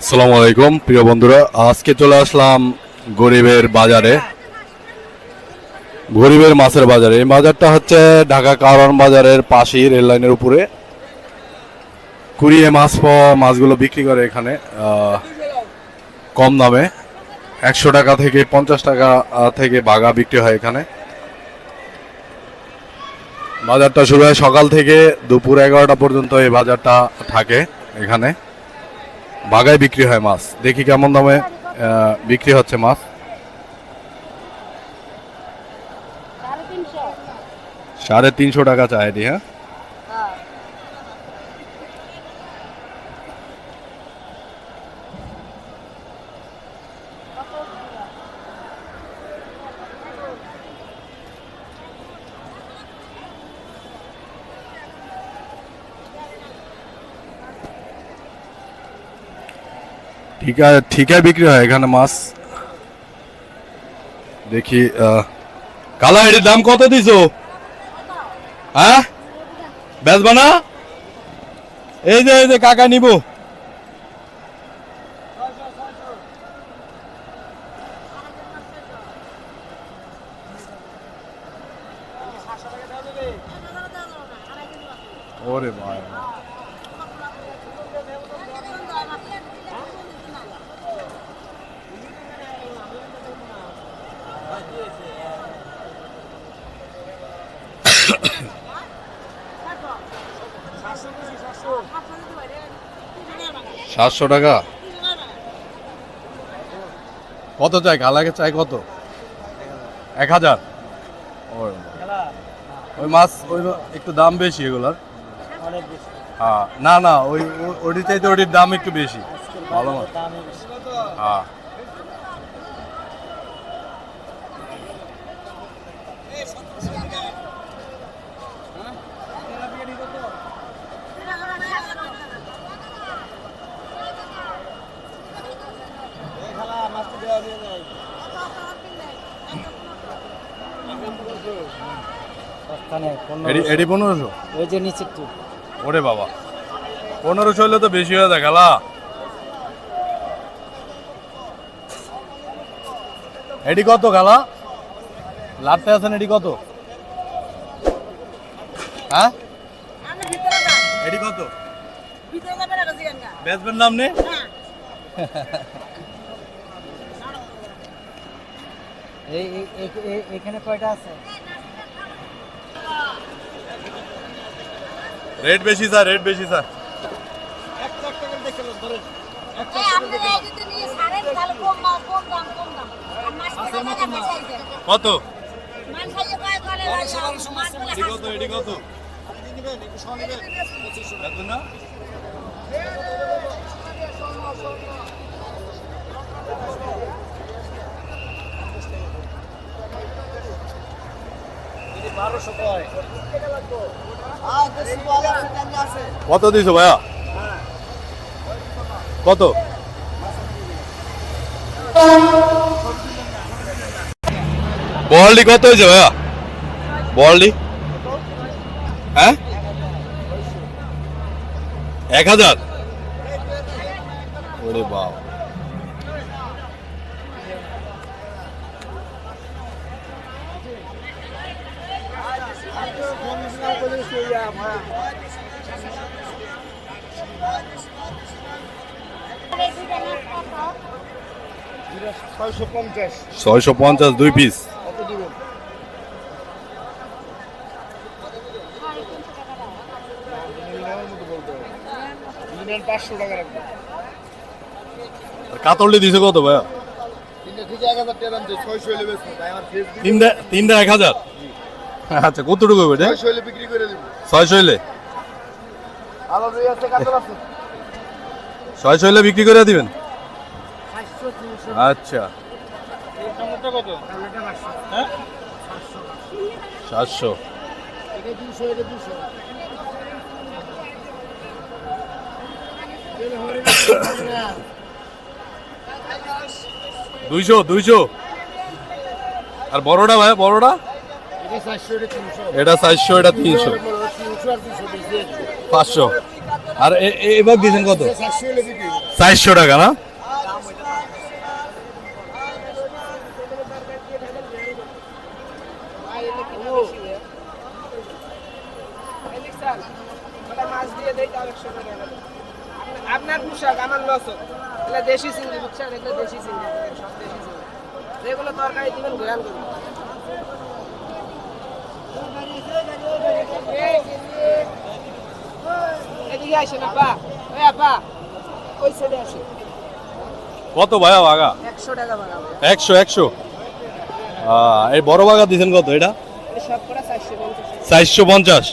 আসসালামু আলাইকুম, প্রিয় বন্ধুরা, আজকে চলে আসলাম গরিবের বাজারে। গরিবের মাছের বাজারে। এই বাজারটা হচ্ছে ঢাকা কারণ বাজারের পাশেই রেল লাইনের উপরে। কুড়িয়ে মাছ পাওয়া মাছগুলো বিক্রি করে এখানে কম দামে। একশো টাকা থেকে পঞ্চাশ টাকা থেকে বাগা বিক্রি হয় এখানে। বাজারটা শুরু হয় সকাল থেকে দুপুর এগারোটা পর্যন্ত এই বাজারটা থাকে এখানে। বাগায় বিক্রি হয় মাছ। দেখি কেমন দামে বিক্রি হচ্ছে মাছ। সাড়ে তিনশো টাকা হ্যাঁ হ্যাঁ? ঠিক ঠিকায় বিক্রি হয় এখানে মাছ দেখি কালা এটির দাম কত দিছো হ্যাঁ বেচবা না এই যে এই যে কাকা নিব ওরে ভাই সাতশো টাকা? কত চাই? কালাকে চাই কত? এক হাজার? ওই মাছ, ওই একটু দাম বেশি এগুলার। হ্যাঁ। না না, ওই ও- ওটির চাইতে ওটির দাম একটু বেশি। ভালো মাছ। হ্যাঁ। এডি এডি পনেরোশো? ওই যে নিচে একটু ওরে বাবা। পনেরোশো হলে তো বেশি হয়ে যায় খেলা। এডি কত খেলা? লাটতে আছেন এডি কত? হ্যাঁ? এডি কত? বেচবেন নাম নে। এই এখানে কয়টা আছে রেট বেশি স্যার রেট বেশি স্যার কত কত এডি কত কত দিছো ভাইয়া? কত? বলডি কত হয়েছে ভাইয়া? বলডি? হ্যাঁ? এক হাজার? ওরে বাবা। ছয়শো পঞ্চাশ দুই পিস কাতলটি দিছে কত ভাইয়া? তিনটে এক হাজার। আচ্ছা কতটুকু হবে এটা? ছয়শো হলে বিক্রি করে দিব। ছয়শো হইলে? আলো রুই আছে কাতল আছে। ছয়শো হইলে বিক্রি করে দিবেন? আচ্ছা। কত? হ্যাঁ? সাতশো। দুইশো দুইশো। আর বড়টা ভাই বড়টা? এটা চারশো, এটা তিনশো। পাঁচশো। আর এবার দিয়েছেন কত? চারশো টাকা না। আপনার পোশাক, আমার লস এটা দেশি চিংড়ি বুঝছেন? এটা দেশি চিংড়ি সব দেশি চিংড়ি যেগুলো তরকারি দিবেন করুন কত ভাইয়া বাগা একশো একশো। এই বড় বাগা দিয়েছেন কত এটা? চারশো পঞ্চাশ।